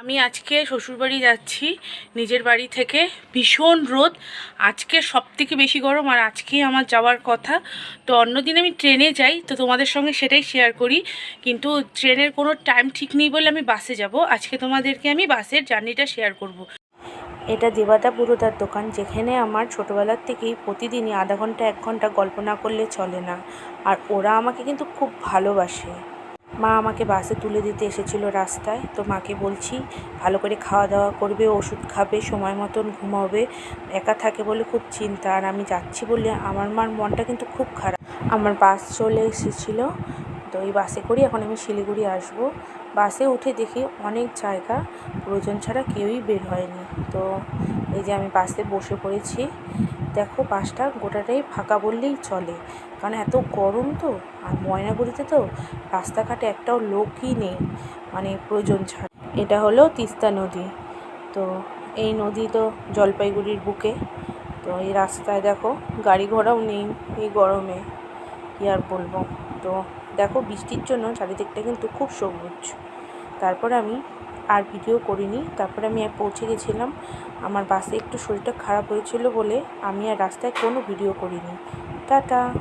আমি আজকে শ্বশুরবাড়ি যাচ্ছি, নিজের বাড়ি থেকে। ভীষণ রোদ। আজকে সব থেকে বেশি গরম আর আজকেই আমার যাওয়ার কথা। তো অন্যদিন আমি ট্রেনে যাই, তো তোমাদের সঙ্গে সেটাই শেয়ার করি। কিন্তু ট্রেনের কোনো টাইম ঠিক নেই বলে আমি বাসে যাব। আজকে তোমাদেরকে আমি বাসের জার্নিটা শেয়ার করব। এটা দেবাদা পুরোদার দোকান, যেখানে আমার ছোটোবেলার থেকেই প্রতিদিনই আধা ঘণ্টা, এক ঘণ্টা গল্প না করলে চলে না। আর ওরা আমাকে কিন্তু খুব ভালোবাসে। মা আমাকে বাসে তুলে দিতে এসেছিল রাস্তায়। তো মাকে বলছি, ভালো করে খাওয়া দাওয়া করবে, ওষুধ খাবে, সময় মতন ঘুমাবে, একা থাকে বলে খুব চিন্তা। আর আমি যাচ্ছি বলে আমার মার মনটা কিন্তু খুব খারাপ। আমার বাস চলে এসেছিল তো এই বাসে করি এখন আমি শিলিগুড়ি আসব। বাসে উঠে দেখি অনেক জায়গা, প্রয়োজন ছাড়া কেউই বের হয়নি। তো এই যে আমি বাসে বসে পড়েছি, দেখো বাসটা গোটাটাই ফাঁকা বললেই চলে। কারণ এত গরম তো, আর ময়নাগুড়িতে তো রাস্তাঘাটে একটাও লোকই নেই মানে প্রয়োজন ছাড়া। এটা হলো তিস্তা নদী। তো এই নদী তো জলপাইগুড়ির বুকে। তো এই রাস্তায় দেখো গাড়ি ঘোড়াও নেই এই গরমে। কী আর বলব? তো দেখো, বৃষ্টির জন্য চারিদিকটা কিন্তু খুব সবুজ। তারপর আমি আর ভিডিও করিনি। তারপরে আমি আর পৌঁছে গেছিলাম। আমার বাসে একটু শরীরটা খারাপ হয়েছিল বলে আমি আর রাস্তায় কোনো ভিডিও করিনি। টাটা!